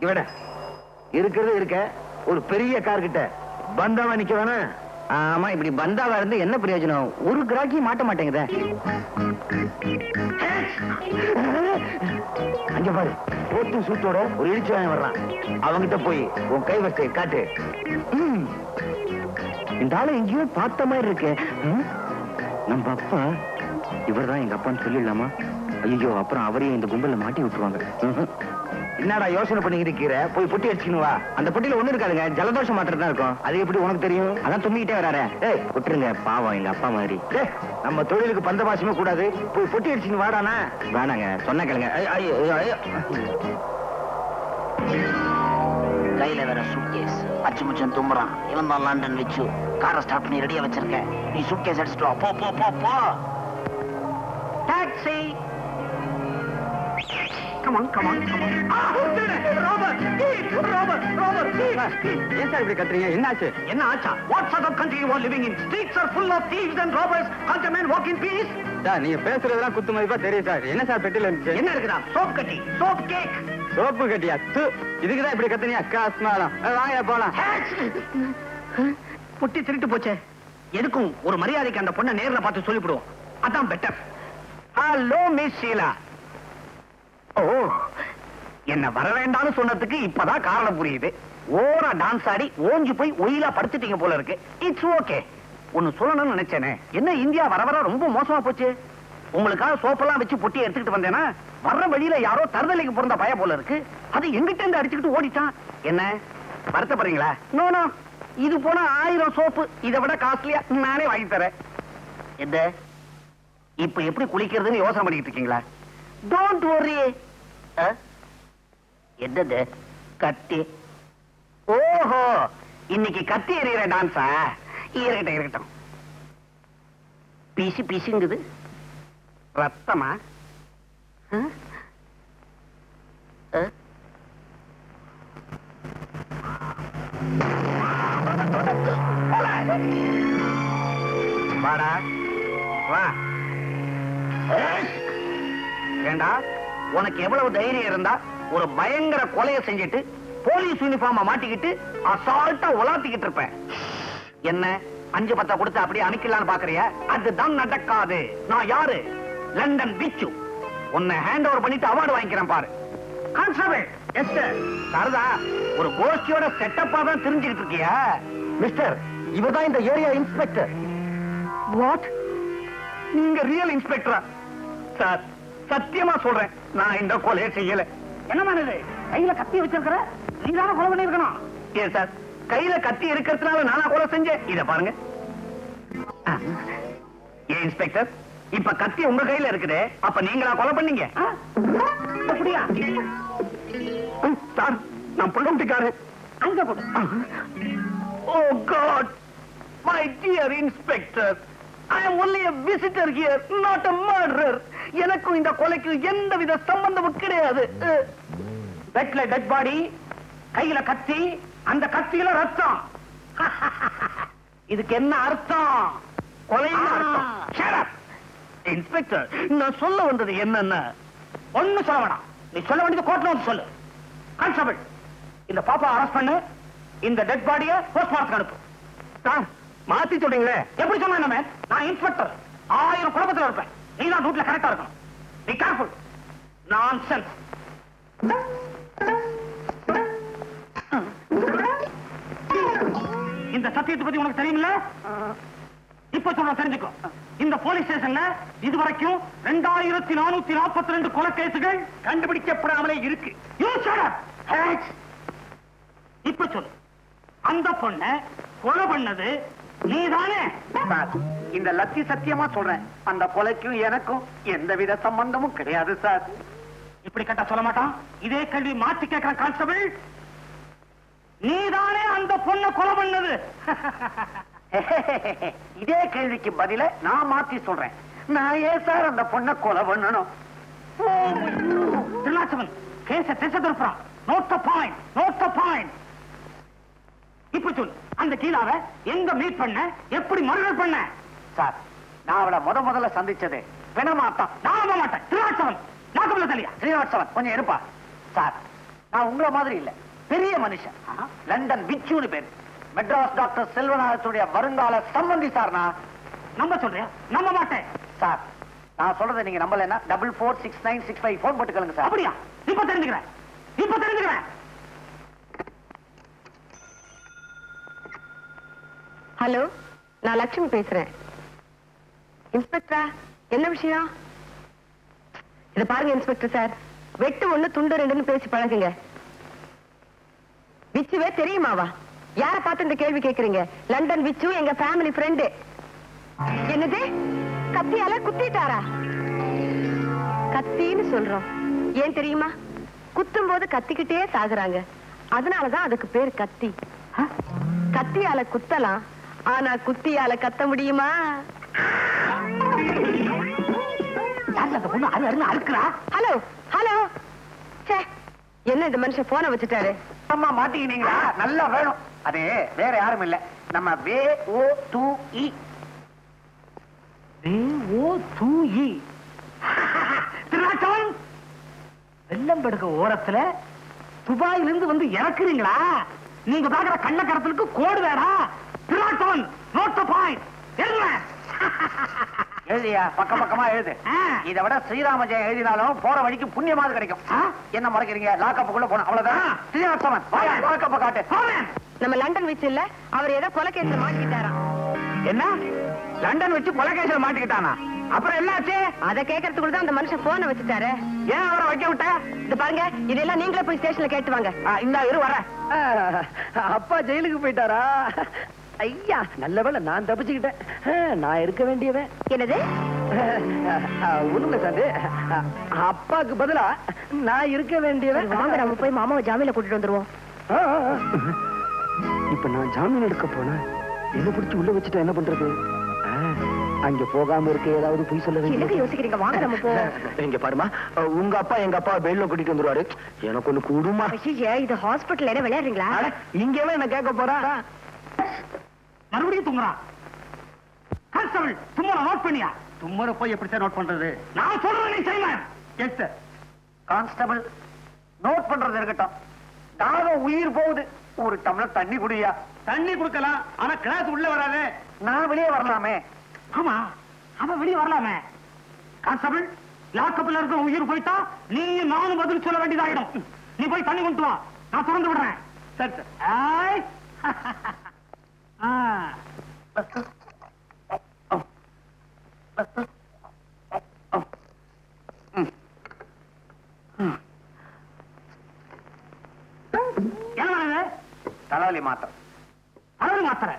இவட இருக்கிறது இருக்க ஒரு பெரிய கார் கிட்ட. பந்தாவா நிக்க வேணாம் ஆமா இப்படி பந்தாவா இருந்து என்ன பிரயோஜனம்? ஒரு கிராக்கி மாட்ட மாட்டேங்குதே. அங்க பாரு போட்டு சூட்டோட ஒரு இடிச்சு வாங்கி வர்றான். அவங்கிட்ட போய் உன் கைவரிசையை காட்டு. ம். இந்த ஆளை எங்கேயோ பார்த்த மாதிரி இருக்கு? நம்ம அப்பா இவர்தான் எங்க அப்பான்னு சொல்லிடலாமா? ஐயோ அப்புறம் அவரையும் இந்த கும்பல்ல மாட்டி விட்டுருவாங்க. என்னடா யோசனை பண்ணிக்கிட்டு இருக்கிற? போய் புட்டி அடிச்சுன்னு வா. அந்த புட்டியில ஒண்ணு இருக்காதுங்க. ஜலதோஷம் மாத்திரம் தான் இருக்கும். அது எப்படி உனக்கு தெரியும்? அதான் தும்பிக்கிட்டே வராரு ஏய் விட்டுருங்க. பாவம் எங்க அப்பா மாதிரி. நம்ம தொழிலுக்கு பந்த பாசமே கூடாது. போய் புட்டி அடிச்சுன்னு வாடானா வேணாங்க. சொன்ன கேளுங்க. கையில வேற சுட்கேஸ் அச்சு முச்சம் தும்புறான். இவன் தான் லண்டன் வச்சு காரை ஸ்டார்ட் பண்ணி ரெடியா வச்சிருக்க. நீ சுட்கேஸ் அடிச்சுட்டு போ போ போ போ. Taxi come on come on come on ஏன் சார் இப்படி கத்துறீங்க? என்னாச்சு என்ன ஆச்சா? What sort of country you are living in streets are full of thieves and robbers can't a man walk in peace? Sir நீங்க பேசுறதெல்லாம் குத்து மதிப்பா தெரியும் சார். என்ன சார் பெட்டில இருந்துச்சு? என்ன இருக்குதா? சோப் கட்டி. சோப் கேக் சோப்பு கட்டியா? து இதுக்குதான் இப்படி கத்துனியா காஸ்மாலாம். வாங்க போலாம். புட்டி திருட்டு போச்சே. எதுக்கும் ஒரு மரியாதைக்கு அந்த பொண்ணை நேர்ல பார்த்து சொல்லிவிடுவோம். அதான் பெட்டர் ஹலோ மிஸ் ஷீலா ஓ என்ன வர வேண்டாம்னு சொன்னதுக்கு இப்பதான் காரணம் புரியுது. ஓரா டான்ஸ் ஆடி ஓஞ்சு போய் ஒயிலா படுத்துட்டீங்க போல இருக்கு. இட்ஸ் ஓகே ஒன்னு சொல்லணும்னு நினைச்சேனே. என்ன இந்தியா வர வர ரொம்ப மோசமா போச்சு? உங்களுக்காக சோப்பெல்லாம் வச்சு பொட்டி எடுத்துக்கிட்டு வந்தேனா வர்ற வழியில யாரோ தருதலைக்கு பிறந்த பய போல இருக்கு. அது எங்கிட்ட இருந்து அடிச்சுக்கிட்டு ஓடிட்டான். என்ன? வருத்தப்படுறீங்களா? நோ நோ இது போனா ஆயிரம் சோப்பு. இதை விட காஸ்ட்லியா நானே வாங்கி தரேன். எந்த இப்ப எப்படி குளிக்கிறதுன்னு யோசனை பண்ணிட்டு இருக்கீங்களா? Don't worry. என்னது? கத்தி. ஓஹோ! இன்னைக்கு கத்தி எறிகிற டான்ஸா? இருக்கட்டும் இருக்கட்டும். பீசி பீசிங்குது. ரத்தமா? ஆ? வாடா வா. ஏண்டா? உனக்கு எவ்வளவு தைரியம் இருந்தா ஒரு பயங்கர கொலையை செஞ்சுட்டு போலீஸ் யூனிஃபார்ம மாட்டிக்கிட்டு அசால்ட்டா உலாத்திக்கிட்டு இருப்ப. என்ன? அஞ்சு பத்தா கொடுத்து அப்படியே அனுக்கலான்னு பாக்குறியா? அதுதான் நடக்காது. நான் யாரு? லண்டன் பிச்சு. உன்னை ஹேண்ட் ஓவர் பண்ணிட்டு அவார்டு வாங்கிக்கிறேன் பாரு. கான்ஸ்டபிள் எஸ் சரதா ஒரு கோஷ்டியோட செட்டப்பா தான் தெரிஞ்சுக்கிட்டு இருக்கியா? மிஸ்டர் இவர்தான் இந்த ஏரியா இன்ஸ்பெக்டர் வாட் நீங்க ரியல் இன்ஸ்பெக்டரா சார் சத்தியமா சொல்றேன். நான் இந்த கொலையை செய்யல. என்ன இது கையில கத்தி வச்சிருக்கிற? நீ தானே கொலை பண்ணிருக்கணும் ஏன் சார்? கையில கத்தி இருக்கிறதுனால நானா கொலை செஞ்சேன். இத பாருங்க. ஏன் இன்ஸ்பெக்டர் இப்ப கத்தி உங்க கையில இருக்குதே. அப்ப நீங்களா கொலை பண்ணீங்க? அப்படியா? ம், சார் நான் புள்ளம்பிக்காரன் அங்க போடு. ஓ God My dear inspector, I am only a visitor here, not a murderer. எனக்கும் இந்த கொலைக்கு எந்த வித சம்பந்தமும் கிடையாது. பெட்ல டெட் பாடி கையில கத்தி அந்த கத்தியில ரத்தம். இதுக்கு என்ன அர்த்தம்? கொலைன்னு அர்த்தம். இன்ஸ்பெக்டர் நான் சொல்ல வந்தது என்னன்னா ஒண்ணு சொல்ல வேணாம். நீ சொல்ல வேண்டியது கோர்ட்ல வந்து சொல்லு. கான்ஸ்டபிள் இந்த பாப்பா அரெஸ்ட் பண்ணு. இந்த டெட் பாடிய போஸ்ட்மார்ட்டம் அனுப்பு. மாத்தி சொல்றீங்களே? எப்படி சொன்னா என்ன நான் இன்ஸ்பெக்டர் ஆயிரம் குழப்பத்தில் இருப்பேன். நீ தான் ரூட்ல கரெக்டா இருக்கணும். பி கேர்ஃபுல் நான் சென்ஸ் இந்த சத்தியத்தை பத்தி உனக்கு தெரியுமில்ல? இப்ப சொல்ற தெரிஞ்சுக்கோ. இந்த போலீஸ் ஸ்டேஷன்ல இதுவரைக்கும் ரெண்டாயிரத்தி நானூத்தி நாற்பத்தி ரெண்டு கொலக்கேசுகள் கண்டுபிடிக்கப்படாமலே இருக்கு. இப்ப சொல்லு. அந்த பொண்ண கொலை பண்ணது நீதானே? இந்த லட்சி சத்தியமா சொல்றேன். அந்த கொலைக்கும் எனக்கும் எந்தவித சம்பந்தமும் கிடையாது சார். இப்படி கேட்டா சொல்ல மாட்டான்? இதே கேள்வி மாத்தி கேட்கிற கான்ஸ்டபிள். நீதானே அந்த பொண்ணை கொலை பண்ணது? இதே கேள்விக்கு பதில நான் மாத்தி சொல்றேன். நான் ஏன் சார் அந்த பொண்ணை கொலை பண்ணணும்? திருநாச்சவன் கேச திசை திருப்புறான் நோட் பாயிண்ட் நோட் பாயிண்ட் இப்ப சொல்லு அந்த கீழாவ எங்க மீட் பண்ண? எப்படி மர்டர் பண்ண? சார் நான் அவளை முத முதல்ல சந்திச்சது பிணமாட்டம். நான் நம்ப மாட்டேன். திருவாட்சவன் நாகபல தலையா ஸ்ரீனிவாசவன் கொஞ்சம் இருப்பா சார் நான் உங்களை மாதிரி இல்ல. பெரிய மனுஷன். லண்டன் விச்சுன்னு பேர். மெட்ராஸ் டாக்டர் செல்வநாதத்துடைய வருங்கால சம்பந்தி சார் நான். நம்ப சொல்றேன் நம்ப மாட்டேன். சார் நான் சொல்றதை நீங்க நம்பலன்னா double four six nine six five phone போட்டுக்கலுங்க sir. அப்படியா? இப்ப தெரிஞ்சுக்கிறேன். இப்ப தெரிஞ்சுக்கிறேன். ஹலோ நான் லட்சுமி பேசுறேன். இன்ஸ்பெக்டரா என்ன விஷயம்? இத பாருங்க இன்ஸ்பெக்டர் சார். வெட்டு ஒண்ணு துண்டு ரெண்டுன்னு பேசி பழகுங்க. விச்சுவே தெரியுமாவா? யார பார்த்து இந்த கேள்வி கேக்குறீங்க? லண்டன் விச்சு எங்க ஃபேமிலி ஃப்ரெண்டு என்னது? கத்தியால குத்திட்டாரா? கத்தின்னு சொல்றோம். ஏன் தெரியுமா? குத்தும் போது கத்திக்கிட்டே சாகுறாங்க. அதனாலதான் அதுக்கு பேர் கத்தி. கத்தியால குத்தலாம். ஆனா குத்தியால கத்த முடியுமா? Hello hello. ச்சே என்ன இந்த மனுஷன் போனை வச்சுட்டாரு? அம்மா மாட்டிக்கினீங்களா? நல்லா வேணும். அது வேற யாரும் இல்ல. நம்ம வே ஓ து இ வே ஓ து இ திருநாட்டம் வெள்ளம்படுக்க ஓரத்துல துபாயில இருந்து வந்து இறக்குறீங்களா? நீங்க பாக்குற கள்ளக்கடத்தலுக்கு கோடு வேடா. திருநாட்டம் நோட் பாயிண்ட் எழுதியா? பக்க பக்கமா எழுது. இதை விட ஸ்ரீராம ஜெயம் எழுதினாலும் போற வழிக்கு புண்ணியமாவது கிடைக்கும். என்ன மறைக்கிறீங்க? லாக்கப்புக்குள்ள போன அவ்வளவுதான். ஸ்ரீராமன் லாக்கப்ப காட்டு. நம்ம லண்டன் வச்சு இல்ல? அவர் ஏதோ கொலைகேஸ்ல மாட்டிக்கிட்டாராம். என்ன? லண்டன் வச்சு கொலைகேசில மாட்டிக்கிட்டானா? அப்புறம் என்னாச்சு? அத கேட்கறதுக்குள்ள தான் அந்த மனுஷன் போனை வச்சுட்டாரு. ஏன் அவரை வைக்க விட்ட? இது பாருங்க இதெல்லாம் நீங்களே போய் ஸ்டேஷன்ல கேட்டு வாங்க. இந்த இரு வர. அப்பா ஜெயிலுக்கு போயிட்டாரா? ஐயா நல்ல வேளை நான் தப்பிச்சுக்கிட்டேன். நான் இருக்க வேண்டியவன். என்னது? ஒண்ணுல சாந்து அப்பாக்கு பதிலா நான் இருக்க வேண்டியவன். வாங்க நம்ம போய் மாமாவை ஜாமீன்ல கூட்டிட்டு வந்துருவோம். இப்ப நான் ஜாமீன் எடுக்க போனேன் என்ன பிடிச்சு உள்ள வச்சுட்டா என்ன பண்றது? அங்க போகாம இருக்க ஏதாவது பொய் சொல்ல வேண்டியது. யோசிக்கிறீங்க? வாங்க நம்ம போ. இங்க பாருமா. உங்க அப்பா எங்க அப்பா பெயில கூட்டிட்டு வந்துருவாரு. எனக்கு ஒண்ணு கூடுமா. ஐயே, இது ஹாஸ்பிட்டல் என்ன விளையாடுறீங்களா? இங்கவே என்ன கேட்க போறா? மறுபடியும் துங்குறான் கான்ஸ்டபிள் தும்மரை நோட் பண்ணியா? தும்மரை போய் எப்படி சார் நோட் பண்றது? நான் சொல்றேன் நீ செய்வேன் எஸ் சார் கான்ஸ்டபிள் நோட் பண்றது இருக்கட்டும். தாகம் உயிர் போகுது. ஒரு டம்ளர் தண்ணி குடியா? தண்ணி குடுக்கலாம். ஆனா கிளாஸ் உள்ள வராதே. நான் வெளியே வரலாமே. ஆமா அவன் வெளியே வரலாமே. கான்ஸ்டபிள் லாக்கப்ல இருக்க உயிர் போயிட்டா நீ நானும் பதில் சொல்ல வேண்டியதாயிடும். நீ போய் தண்ணி கொண்டு வா. நான் திறந்து விடுறேன். சரி சார்? தலைவலி மாத்திரை. தலைவலி மாத்திரை.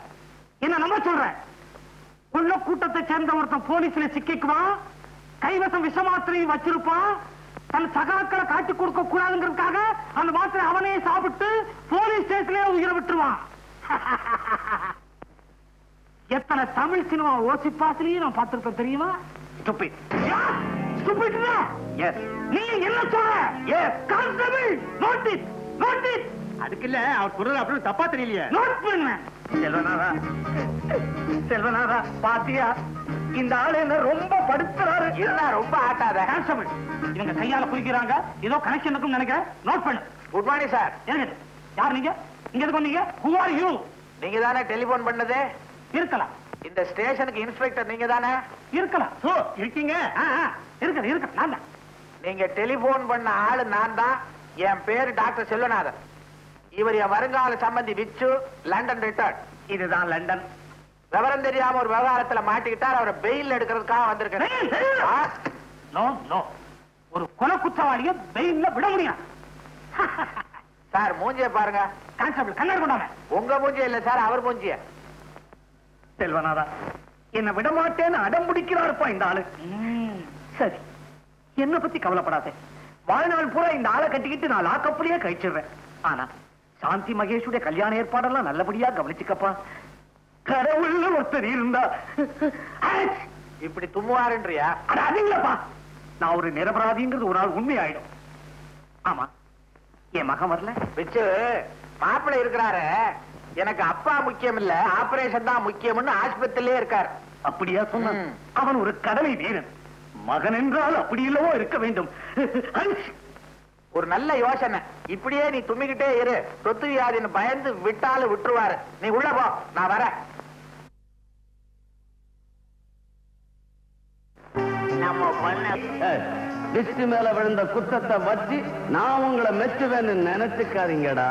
என்ன நம்ப சொல்ற? உள்ள கூட்டத்தை சேர்ந்த ஒருத்தன் போலீஸ்ல சிக்கிக்குவான். கைவசம் விஷ மாத்திரையும் வச்சிருப்பான். தன் சகாக்களை காட்டி கொடுக்க கூடாதுங்கிறதுக்காக அந்த மாத்திரை அவனே சாப்பிட்டு போலீஸ் ஸ்டேஷன்லயே உயிரை விட்டுருவான். எத்தனை தமிழ் சினிமா ஓசிப்பாசிலையும் நான் பார்த்திருப்பேன் தெரியுமா? ஸ்டூபிட். ஸ்டூபிட் எஸ் நீ என்ன சொல்ற? Yes constable note it note it. அதுக்கு இல்ல அவர் சொல்றது அப்படி தப்பா தெரியலையே. நோட் பண்ண. செல்வனாரா செல்வனாரா பாத்தியா? இந்த ஆளு என்ன ரொம்ப படுத்துறாரு. என்ன ரொம்ப ஆட்டாத. கான்ஸ்டபிள் இவங்க கையால குடிக்கிறாங்க ஏதோ கனெக்ஷன் இருக்கும்னு நினைக்கிறேன். நோட் பண்ணு. குட் மார்னிங் சார் யார் நீங்க? இங்க எதுக்கு வந்தீங்க? ஹூ ஆர் யூ நீங்க தானே டெலிபோன் பண்ணது? இருக்கலாம். இந்த ஸ்டேஷனுக்கு இன்ஸ்பெக்டர் நீங்க தானே இருக்கலாம். ஓ இருக்கீங்க? ஆ, ஆ, இருக்கு இருக்கு நான் தான். நீங்க டெலிபோன் பண்ண ஆளு நான் தான். என் பேரு டாக்டர் செல்வநாதன். இவர் என் வருங்கால சம்பந்தி விச்சு லண்டன் ரிட்டர்ன். இதுதான் லண்டன். விவரம் தெரியாம ஒரு விவகாரத்துல மாட்டிக்கிட்டார். அவரை பெயில் எடுக்கிறதுக்காக நோ ஒரு கொலை குற்றவாளிய பெயில்ல விட முடியும் சார் மூஞ்சிய பாருங்க. கான்ஸ்டபிள் கண்ணாடி கொண்டாங்க உங்க மூஞ்சிய இல்ல சார் அவர் மூஞ்சிய? செல்வனாதா என்ன விட மாட்டேன்னு அடம் பிடிக்கிறாருப்பா இந்த ஆளு. சரி என்ன பத்தி கவலைப்படாதே. வாழ்நாள் பூரா இந்த ஆளை கட்டிக்கிட்டு நான் லாக்கப்புலயே கழிச்சிடுறேன். ஆனா சாந்தி மகேஷுடைய கல்யாண ஏற்பாடெல்லாம் நல்லபடியா கவனிச்சுக்கப்பா. கடவுள்னு ஒருத்தர் இருந்தா! இப்படி தும்முவாருன்றியா? அது இல்லப்பா. நான் ஒரு நிரபராதிங்கிறது ஒரு நாள் உண்மையாயிடும். ஆமா என் மகன் வரல? விச்சு மாப்பிள்ளை இருக்கிறாரு. எனக்கு அப்பா முக்கியம் இல்ல ஆபரேஷன் தான் முக்கியம்னு ஆஸ்பத்திரியிலே இருக்காரு. அப்படியா சொன்னான். ம். அவன் ஒரு கடமை வீரன். மகன் என்றால் அப்படி இல்லவோ இருக்க வேண்டும்! ஒரு நல்ல யோசனை. இப்படியே நீ தும்மிக்கிட்டே இரு. சொத்து வியாதின்னு பயந்து விட்டாலும் விட்டுருவாரு. நீ உள்ள போ. நான் வரேன். டிஸ்டி மேல விழுந்த குத்தத்தை வச்சு நான் உங்களை மெச்சுவேன்னு நினைச்சுக்காதீங்கடா.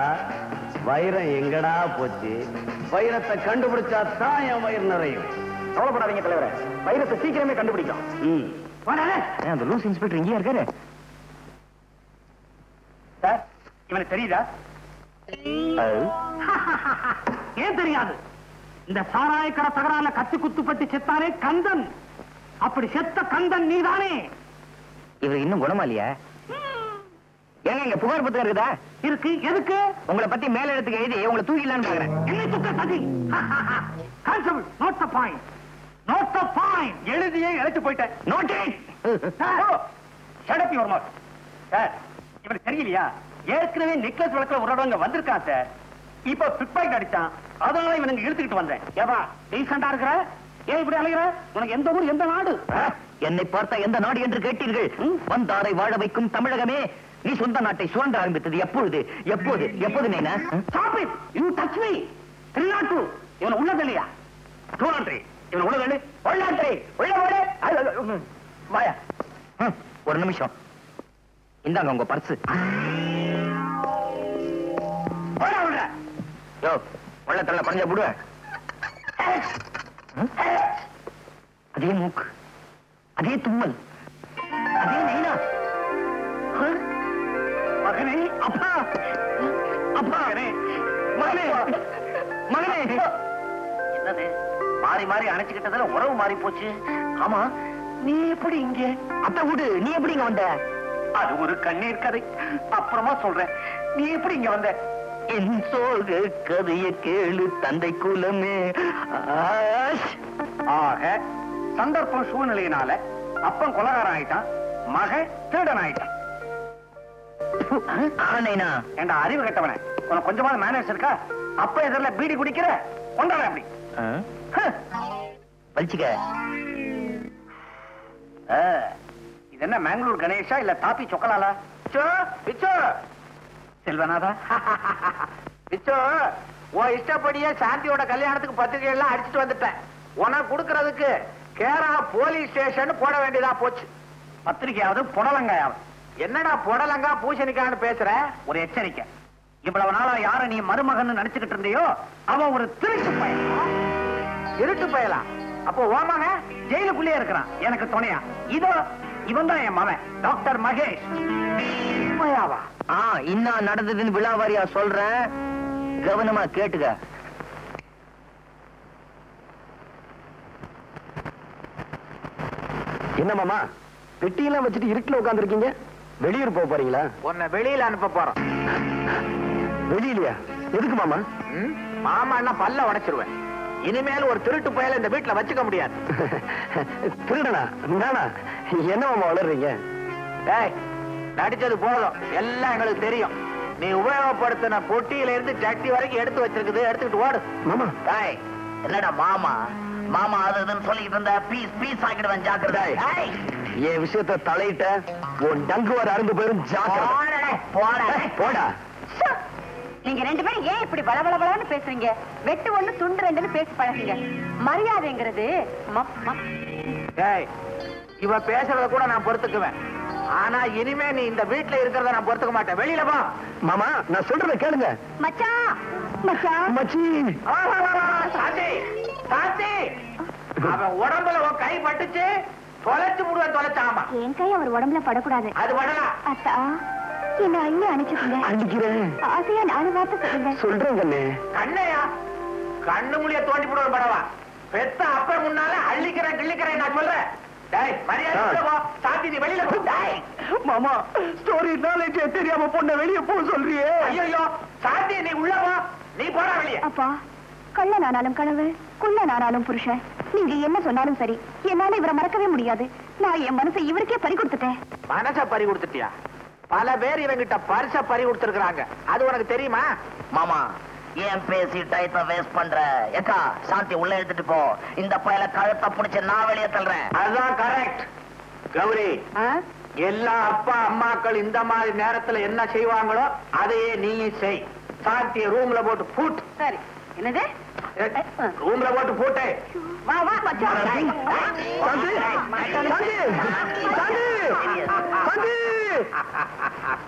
வைரம் எங்கடா போச்சு? வைரத்தை கண்டுபிடிச்சா தான் என் வயிறு நிறையும். கவலைப்படாதீங்க தலைவரே. வைரத்தை சீக்கிரமே கண்டுபிடிக்கும். ம். அந்த லூஸ் இன்ஸ்பெக்டர் இங்கேயா இருக்காரு? சார் இவனுக்கு தெரியுதா? ஏன் தெரியாது? இந்த சாராயக்கடை தகரால கத்தி குத்துப்பட்டு செத்தானே கந்தன். அப்படி செத்த கந்தன் நீதானே. இவர் இன்னும் குணமா இல்லையா? ஏங்க இங்க புகார் புத்தகம் இருக்குதா? இருக்கு எதுக்கு? உங்களை பத்தி மேல இடத்துக்கு எழுதி உங்களை தூக்கிடலான்னு பாக்குறேன். என்னை துக்க சதி. Constable note the point note the point எழுதியே இழைச்சு போயிட்டேன். நோட்டீஸ் யுவர் மவுத் சார் இவனுக்கு தெரியலையா? ஏற்கனவே நெக்லஸ் வழக்குல இடம் வந்திருக்கான் சார் இப்ப பிக் பாக்கெட் அடிச்சான். அதனால இவனுங்க இழுத்துக்கிட்டு வந்தேன். ஏவா டீசெண்டா இருக்கிற? ஏன் இப்படி அலைகிற உனக்கு எந்த ஊர் எந்த நாடு? என்னை பார்த்த எந்த நாடு என்று கேட்டீர்கள்? வந்தாரை வாழ வைக்கும் தமிழகமே நீ சொந்த நாட்டை சுரண்ட ஆரம்பித்தது எப்பொழுது? எப்போது? எப்போது நீனா? two. இவன் உள்ள தள்ளியா டூ நாட் த்ரீ இவன் உள்ள தள்ளி உள்ளாட்டை உள்ள ஓடு அது, அது, ம், வாயா. ம், ஒரு நிமிஷம். இந்தாங்க உங்க பர்ஸ் யோ உள்ள தள்ள பறஞ்ச புடுவேன் அதே மூக்கு. அதே தும்மல். என்னது? மாறி மாறி அணைச்சுக்கிட்டதுல உறவு மாறி போச்சு. ஆமா நீ எப்படி இங்க? அத்தை விடு நீ எப்படி இங்க வந்த? அது ஒரு கண்ணீர் கதை. அப்புறமா சொல்றேன். நீ எப்படி இங்க வந்த? என் சோக கதைய கேளு தந்தை குலமே. ஆக சந்தர்ப்பம் சூழ்நிலையினால அப்பன் கொலகாரன் ஆயிட்டான் மகன் திருடன் ஆயிட்டான். என்ற அறிவு கெட்டவனே. உனக்கு கொஞ்சமாவது மேனேஜ் இருக்கா? அப்ப எதிரில் பீடி குடிக்கிற? கொண்டாட அப்படி. வலிச்சுக்க. இது என்ன மேங்களூர் கணேஷா இல்ல தாப்பி சொக்கலாலா? பிச்சோ பிச்சோ. செல்வநாதா. பிச்சோ உன் இஷ்டப்படியே சாந்தியோட கல்யாணத்துக்கு பத்திரிகை எல்லாம் அடிச்சிட்டு வந்துட்டேன். உனக்கு கொடுக்கறதுக்கு கேரளா போலீஸ் ஸ்டேஷன் போட வேண்டியதா போச்சு. பத்திரிகையாவது புடலங்காயாவது. என்னடா புடலங்கா பூசணிக்கான்னு பேசுற? ஒரு எச்சரிக்கை. இவ்வளவு நாளா யார நீ மருமகன் நினைச்சுக்கிட்டு இருந்தியோ அவன் ஒரு திருட்டு பையன் இருட்டு பயலா? அப்போ ஓமாங்க ஜெயிலுக்குள்ளே இருக்கிறான். எனக்கு துணையா? இதோ இவன் தான் என் மகன் டாக்டர் மகேஷ். உண்மையாவா? ஆ இன்னும் நடந்ததுன்னு விழாவாரியா சொல்றேன் கவனமா கேட்டுக்க. என்ன மாமா பெட்டியெல்லாம் வச்சுட்டு இருட்டுல உட்காந்துருக்கீங்க வெளியூர் போக போறீங்களா? உன்னை வெளியில அனுப்ப போறோம். வெளியிலயா? எதுக்கு மாமா? மாமா என்ன பல்ல உடைச்சிருவேன். இனிமேல் ஒரு திருட்டு பயல இந்த வீட்டுல வச்சுக்க முடியாது. திருடனா? நானா? என்ன மாமா வளர்றீங்க? டேய் நடிச்சது போதும். எல்லாம் எங்களுக்கு தெரியும். நீ உபயோகப்படுத்தின பொட்டியில இருந்து சட்டி வரைக்கும் எடுத்து வச்சிருக்குது. எடுத்துக்கிட்டு ஓடு. மாமா. டேய் என்னடா மாமா? மாமா அது இதுன்னு சொல்லிட்டு இருந்த பீஸ் பீஸ் ஆக்கிடுவேன் ஜாக்கிரதை. டேய், என் விஷயத்த தலையிட்ட உன் டங்கு வர அருந்து போயிரும் ஜாக்கிரதை. போடா, போடா. நீங்க ரெண்டு பேரும் ஏன் இப்படி பளபளபளன்னு பேசுறீங்க? வெட்டு ஒண்ணு துண்டு ரெண்டுன்னு பேசி பழகுங்க. மரியாதைங்கிறது இவ பேசுறத கூட நான் பொறுத்துக்குவேன். ஆனா இனிமே நீ இந்த வீட்டுல இருக்கிறத நான் பொறுத்துக்க மாட்டேன். வெளியில போ மாமா நான் சொல்றத கேளுங்க. மச்சான் மச்சான் மச்சி. சாந்தி சாந்தி. அவன் உடம்புல உன் கை பட்டுச்சு தொலைச்சு முடுவேன் தொலைச்சாமா என் கை அவர் உடம்புல படக்கூடாது. அது படலாம் அத்தா. என்ன அள்ளி அனுப்பிச்சுக்கோங்க அடிக்கிறேன் ஆசையா நாலு வார்த்தை சொல்லுங்க சொல்றேன் கண்ணே கண்ணையா? கண்ணு முடிய தோண்டி போடுவேன் படவா? பெத்த அப்ப முன்னால அள்ளிக்கிறேன் கிள்ளிக்கிறேன் நான் சொல்றேன் டேய் மரியாதை போ. சாந்தி நீ வெளியில போ. டேய். மாமா ஸ்டோரி நாலேஜே தெரியாம பொண்ண வெளிய போக சொல்றியே. ஐயோ சாந்தி நீ உள்ள போ. நீ போடா வெளியே. அப்பா கள்ளன் ஆனாலும் கனவு குள்ளன் ஆனாலும் புருஷன். நீங்க என்ன சொன்னாலும் சரி. என்னால இவரை மறக்கவே முடியாது. நான் என் மனசை இவருக்கே பறி கொடுத்துட்டேன். மனச பறி கொடுத்துட்டியா? பல பேர் இவங்கிட்ட பரிச பறி கொடுத்திருக்காங்க அது உனக்கு தெரியுமா? மாமா ஏன் பேசி டயத்தை வேஸ்ட் பண்ற? ஏக்கா சாந்தி உள்ள எடுத்துட்டு போ. இந்த பயல கழுத்தை புடிச்சு நான் வெளியே தள்ளுறேன். அதுதான் கரெக்ட் கௌரி எல்லா அப்பா அம்மாக்கள் இந்த மாதிரி நேரத்துல என்ன செய்வாங்களோ அதையே நீயும் செய். சாத்திய ரூம்ல போட்டு பூட் சரி. என்னது? ரூம்ல போட்டு பூட்டு. வா வா மச்சான் சாந்தி சாந்தி சாந்தி